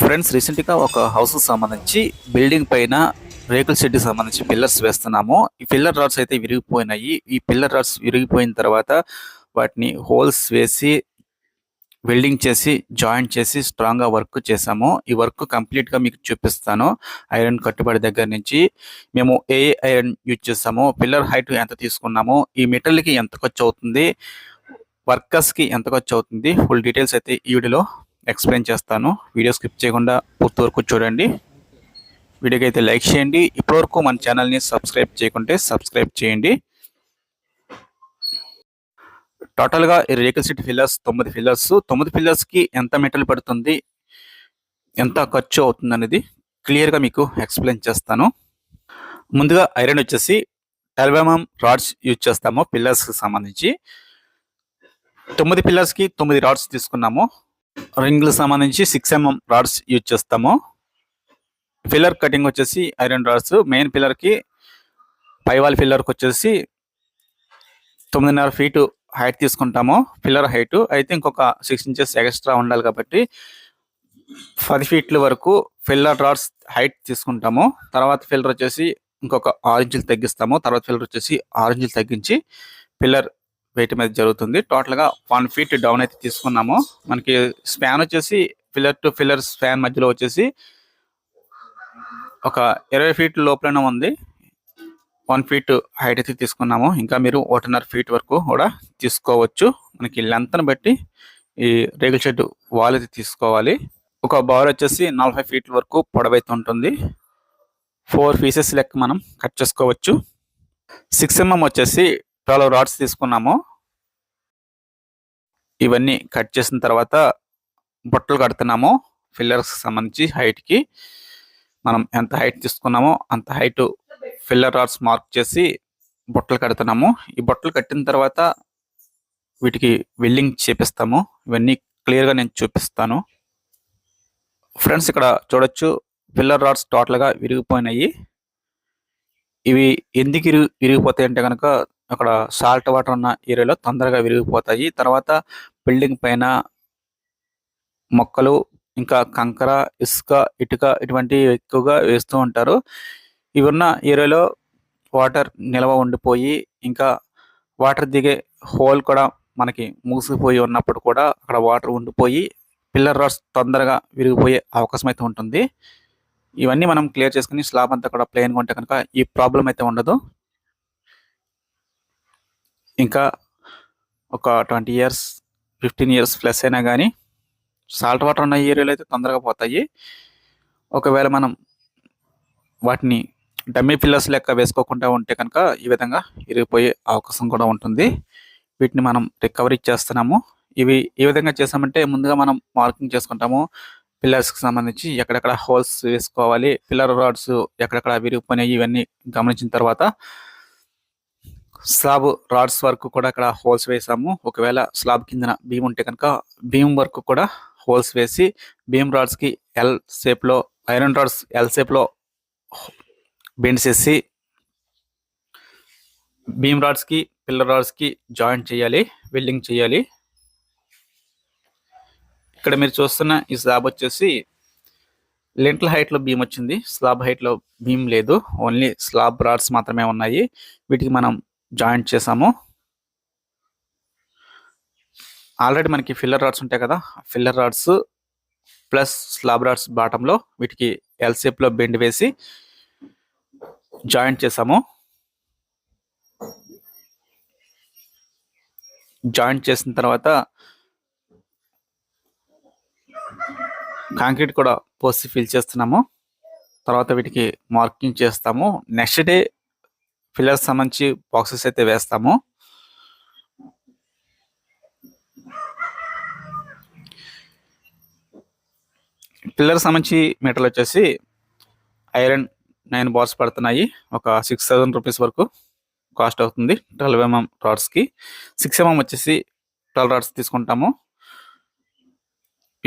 Friends రీసెంట్గా ఒక house సంబంధించి బిల్డింగ్ పైన రేకుల షెడ్ సంబంధించి పిల్లర్స్ వేస్తున్నాము. ఈ పిల్లర్ రాడ్స్ అయితే విరిగిపోయినాయి. ఈ పిల్లర్ రాడ్స్ విరిగిపోయిన తర్వాత వాటిని హోల్స్ వేసి వెల్డింగ్ చేసి జాయింట్ చేసి స్ట్రాంగ్గా వర్క్ చేసాము ఈ వర్క్ కంప్లీట్గా మీకు చూపిస్తాను. ఐరన్ కట్టుబడి దగ్గర నుంచి మేము ఏ ఐరన్ యూజ్ చేస్తాము. పిల్లర్ హైట్ ఎంత తీసుకున్నాము? ఈ మెటల్ ఎంత ఖర్చు అవుతుంది? వర్కర్స్కి ఎంత ఖర్చు అవుతుంది ఫుల్ డీటెయిల్స్ అయితే ఈ వీడియోలో ఎక్స్ప్లెయిన్ చేస్తాను. వీడియో స్కిప్ చేయకుండా పూర్తి వరకు చూడండి. వీడియోకి అయితే లైక్ చేయండి. ఇప్పటివరకు మన ఛానల్ని సబ్స్క్రైబ్ చేయకుంటే సబ్స్క్రైబ్ చేయండి. టోటల్గా ఈ రేకుల సీట్ ఫిల్లర్స్ తొమ్మిది ఫిల్లర్స్. తొమ్మిది ఫిల్లర్స్కి ఎంత మెటల్ పడుతుంది? ఎంత ఖర్చు అవుతుంది అనేది క్లియర్గా మీకు ఎక్స్ప్లెయిన్ చేస్తాను. ముందుగా ఐరన్ వచ్చేసి ట్వెల్వ్ రాడ్స్ యూజ్ చేస్తాము పిల్లర్స్కి సంబంధించి. తొమ్మిది పిల్లర్స్కి తొమ్మిది రాడ్స్ తీసుకున్నాము. రింగ్లకు సంబంధించి సిక్స్ ఎంఎం రాడ్స్ యూజ్ చేస్తాము. పిల్లర్ కటింగ్ వచ్చేసి ఐరన్ రాడ్స్ మెయిన్ పిల్లర్కి పైవాల్ పిల్లర్కి వచ్చేసి తొమ్మిదిన్నర ఫీటు హైట్ తీసుకుంటాము. పిల్లర్ హైట్ అయితే ఇంకొక సిక్స్ ఇంచెస్ ఎక్స్ట్రా ఉండాలి కాబట్టి పది ఫీట్ల వరకు ఫిల్లర్ రాడ్స్ హైట్ తీసుకుంటాము. తర్వాత ఫిల్లర్ వచ్చేసి ఇంకొక ఆరు ఇంచులు తగ్గిస్తాము. తర్వాత ఫిల్లర్ వచ్చేసి ఆరు ఇంచులు తగ్గించి పిల్లర్ వెయిట్ మీద జరుగుతుంది. టోటల్గా వన్ ఫీట్ డౌన్ అయితే తీసుకున్నాము. మనకి స్పాన్ వచ్చేసి ఫిల్లర్ టు ఫిల్లర్ స్పాన్ మధ్యలో వచ్చేసి ఒక ఇరవై ఫీట్ లోపలనే ఉంది. వన్ ఫీట్ హైట్ అయితే తీసుకున్నాము. ఇంకా మీరు ఒకటిన్నర ఫీట్ వరకు కూడా తీసుకోవచ్చు. మనకి లెంత్ని బట్టి ఈ రేగుల షెడ్ వాల్ అయితే తీసుకోవాలి. ఒక బౌర్ వచ్చేసి నలభై ఫీట్ల వరకు పొడవైతే ఉంటుంది. ఫోర్ పీసెస్ లెక్క మనం కట్ చేసుకోవచ్చు. సిక్స్ ఎంఎం mm వచ్చేసి ట్వెల్వ్ రాడ్స్ తీసుకున్నాము. ఇవన్నీ కట్ చేసిన తర్వాత బొట్టలు కడుతున్నాము. ఫిల్లర్స్ సంబంధించి హైట్కి మనం ఎంత హైట్ తీసుకున్నామో అంత హైట్ ఫిల్లర్ రాడ్స్ మార్క్ చేసి బొట్టలు కడుతున్నాము. ఈ బొట్టలు కట్టిన తర్వాత వీటికి వెల్డింగ్ చేపిస్తాము. ఇవన్నీ క్లియర్గా నేను చూపిస్తాను. ఫ్రెండ్స్ ఇక్కడ చూడొచ్చు ఫిల్లర్ రాడ్స్ టోటల్గా విరిగిపోయినాయి. ఇవి ఎందుకు విరిగి విరిగిపోతాయి అంటే కనుక అక్కడ సాల్ట్ వాటర్ ఉన్న ఏరియాలో తొందరగా విరిగిపోతాయి. తర్వాత బిల్డింగ్ పైన మొక్కలు ఇంకా కంకర ఇసుక ఇటుక ఇటువంటివి ఎక్కువగా వేస్తూ ఉంటారు. ఇవి ఉన్న ఏరియాలో వాటర్ నిల్వ ఉండిపోయి ఇంకా వాటర్ దిగే హోల్ కూడా మనకి మూసిపోయి ఉన్నప్పుడు కూడా అక్కడ వాటర్ ఉండిపోయి పిల్లర్ రాడ్స్ తొందరగా విరిగిపోయే అవకాశం అయితే ఉంటుంది. ఇవన్నీ మనం క్లియర్ చేసుకుని స్లాబ్ అంతా కూడా ప్లెయిన్గా ఉంటే కనుక ఈ ప్రాబ్లం అయితే ఉండదు. ఇంకా ఒక twenty years fifteen years plus అయినా కానీ సాల్ట్ వాటర్ ఉన్న ఏరియాలు అయితే తొందరగా పోతాయి. ఒకవేళ మనం వాటిని డమ్మీ పిల్లర్స్ లెక్క వేసుకోకుండా ఉంటే కనుక ఈ విధంగా ఇరిగిపోయే అవకాశం కూడా ఉంటుంది. వీటిని మనం రికవరీ చేస్తున్నాము. ఇవి ఏ విధంగా చేసామంటే ముందుగా మనం మార్కింగ్ చేసుకుంటాము. పిల్లర్స్కి సంబంధించి ఎక్కడెక్కడ హోల్స్ వేసుకోవాలి పిల్లర్ రాడ్స్ ఎక్కడెక్కడ విరిగిపోయినాయి ఇవన్నీ గమనించిన తర్వాత స్లాబ్ రాడ్స్ వరకు కూడా అక్కడ హోల్స్ వేసాము. ఒకవేళ స్లాబ్ కిందన బీమ్ ఉంటే కనుక బీమ్ వరకు కూడా హోల్స్ వేసి బీమ్ రాడ్స్కి ఎల్ షేప్లో ఐరన్ రాడ్స్ ఎల్ షేప్లో బెండ్స్ బెండ్ చేసి బీమ్ రాడ్స్ పిల్లర్ రాడ్స్కి జాయింట్ చేయాలి వెల్డింగ్ చేయాలి. ఇక్కడ మీరు చూస్తున్న ఈ స్లాబ్ వచ్చేసి లెంట్ల హైట్లో భీమ్ బీమ్ వచ్చింది. స్లాబ్ హైట్లో భీమ్ బీమ్ లేదు. ఓన్లీ స్లాబ్ రాడ్స్ మాత్రమే ఉన్నాయి. వీటికి మనం జాయింట్ చేసాము. ఆల్రెడీ మనకి ఫిల్లర్ రాడ్స్ ఉంటాయి కదా pillar rods plus slab rods బాటంలో వీటికి ఎల్ బెండ్ వేసి జాయింట్ చేసాము. జాయింట్ చేసిన తర్వాత కాంక్రీట్ కూడా పోసి ఫిల్ చేస్తున్నాము. తర్వాత వీటికి మార్కింగ్ చేస్తాము. నెక్స్ట్ డే పిల్లర్స్ సంబంధించి బాక్సెస్ అయితే వేస్తాము. పిల్లర్ సంబంధించి మీటర్లు వచ్చేసి ఐరన్ నైన్ బాల్స్ పడుతున్నాయి. ఒక సిక్స్ థౌజండ్ రూపీస్ వరకు కాస్ట్ అవుతుంది. ట్వెల్వ్ ఎంఎం రాడ్స్కి సిక్స్ ఎంఎం వచ్చేసి ట్వెల్వ్ రాడ్స్ తీసుకుంటాము.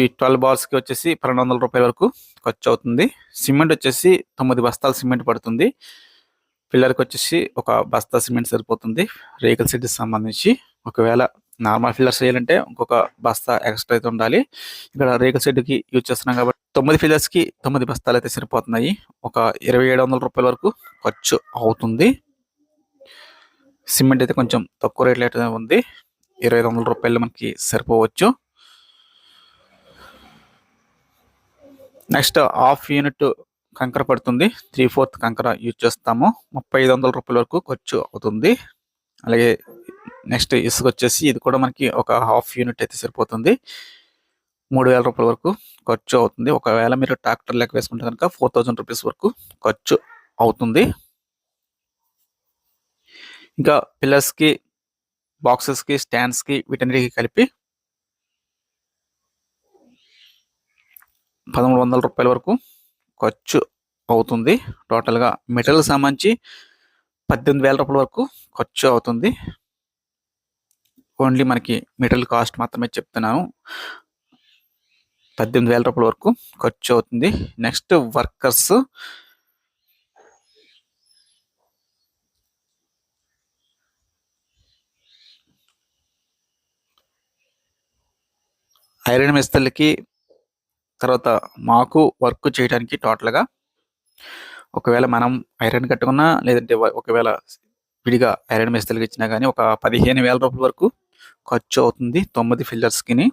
ఈ ట్వెల్వ్ బాల్స్కి వచ్చేసి పన్నెండు వందల రూపాయల వరకు ఖర్చు అవుతుంది. సిమెంట్ వచ్చేసి తొమ్మిది బస్తాల సిమెంట్ పడుతుంది. పిల్లర్కి వచ్చేసి ఒక బస్తా సిమెంట్ సరిపోతుంది. రేకుల సిటీకి సంబంధించి. ఒకవేళ నార్మల్ ఫిల్లర్స్ చేయాలంటే ఇంకొక బస్తా ఎక్స్ట్రా అయితే ఉండాలి. ఇక్కడ రేకుల షెడ్కి యూజ్ చేస్తున్నాం కాబట్టి తొమ్మిది ఫిల్లర్స్కి తొమ్మిది బస్తాలు అయితే సరిపోతున్నాయి. ఒక ఇరవై ఏడు వందల రూపాయల వరకు ఖర్చు అవుతుంది. సిమెంట్ అయితే కొంచెం తక్కువ రేట్లో అయితే ఉంది. ఇరవై ఐదు వందల రూపాయలు మనకి సరిపోవచ్చు. నెక్స్ట్ హాఫ్ యూనిట్ కంకర పడుతుంది. త్రీ ఫోర్త్ కంకర యూజ్ చేస్తాము. ముప్పై ఐదు వందల రూపాయల వరకు ఖర్చు అవుతుంది. అలాగే నెక్స్ట్ ఇసుక వచ్చేసి ఇది కూడా మనకి ఒక హాఫ్ యూనిట్ అయితే సరిపోతుంది. మూడు వేల రూపాయల వరకు ఖర్చు అవుతుంది. ఒకవేళ మీరు ట్రాక్టర్ లెక్క వేసుకుంటే కనుక ఫోర్ థౌజండ్ రూపీస్ వరకు ఖర్చు అవుతుంది. ఇంకా పిల్లర్స్కి బాక్సెస్కి స్టాండ్స్కి వీటన్నిటికి కలిపి పదమూడు వందల రూపాయల వరకు ఖర్చు అవుతుంది. టోటల్గా మెటీరియల్ సంబంధించి పద్దెనిమిది వేల రూపాయల వరకు ఖర్చు అవుతుంది. ఓన్లీ మనకి మెటీరియల్ కాస్ట్ మాత్రమే చెప్తున్నాను. పద్దెనిమిది వేల రూపాయల వరకు ఖర్చు అవుతుంది. నెక్స్ట్ వర్కర్స్ ఐరన్ మిస్తలకి తర్వాత మాకు వర్క్ చేయడానికి టోటల్గా ఒకవేళ మనం ఐరన్ కట్టుకున్నా లేదంటే ఒకవేళ విడిగా ఐరన్ మిస్తలకి ఇచ్చినా కానీ ఒక పదిహేను వేల రూపాయల వరకు ఖర్చు అవుతుంది తొమ్మిది ఫిల్లర్స్కిని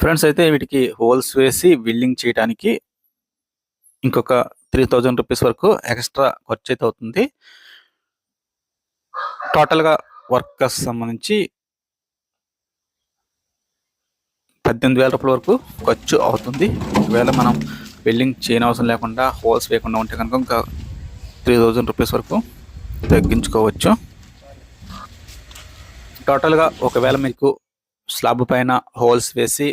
ఫ్రెండ్స్ అయితే వీటికి హోల్స్ వేసి బిల్డింగ్ చేయడానికి ఇంకొక త్రీ థౌజండ్ రూపీస్ వరకు ఎక్స్ట్రా ఖర్చు అయితే అవుతుంది. టోటల్గా వర్కర్స్ సంబంధించి పద్దెనిమిది వేల రూపాయల వరకు ఖర్చు అవుతుంది. ఒకవేళ మనం వెల్డింగ్ చేయని అవసరం లేకుండా హోల్స్ వేయకుండా ఉంటే కనుక ఇంకా త్రీ థౌజండ్ రూపీస్ వరకు తగ్గించుకోవచ్చు. టోటల్గా ఒకవేళ మీకు స్లాబ్ పైన హోల్స్ వేసి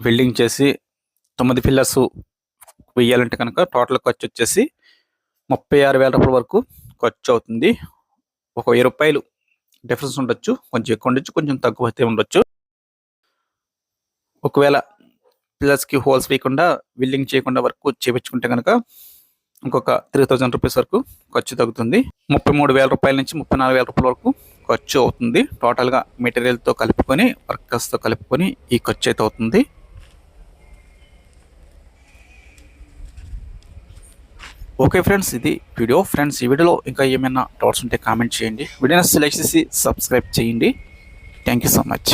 వెల్డింగ్ చేసి తొమ్మిది పిల్లర్స్ వేయాలంటే కనుక టోటల్ ఖర్చు వచ్చేసి ముప్పై ఆరు వేల రూపాయల వరకు ఖర్చు అవుతుంది. ఒక వెయ్యి రూపాయలు డిఫరెన్స్ ఉండొచ్చు. కొంచెం ఎక్కువ ఉండొచ్చు కొంచెం తక్కువ అయితే ఉండొచ్చు. ఒకవేళ పిల్లర్స్కి హోల్స్ వేయకుండా బిల్డింగ్ చేయకుండా వరకు చేపించుకుంటే కనుక ఇంకొక త్రీ థౌజండ్ రూపీస్ వరకు ఖర్చు తగ్గుతుంది. ముప్పై మూడు వేల రూపాయల నుంచి ముప్పై నాలుగు వేల రూపాయల వరకు ఖర్చు అవుతుంది. టోటల్గా మెటీరియల్తో కలుపుకొని వర్కర్స్తో కలుపుకొని ఈ ఖర్చు అయితే అవుతుంది. ఓకే ఫ్రెండ్స్ ఇది వీడియో ఫ్రెండ్స్ ఈ వీడియోలో ఇంకా ఏమైనా డౌట్స్ ఉంటే కామెంట్ చేయండి. వీడియోని సెలెక్ట్ చేసి సబ్స్క్రైబ్ చేయండి. Thank you so much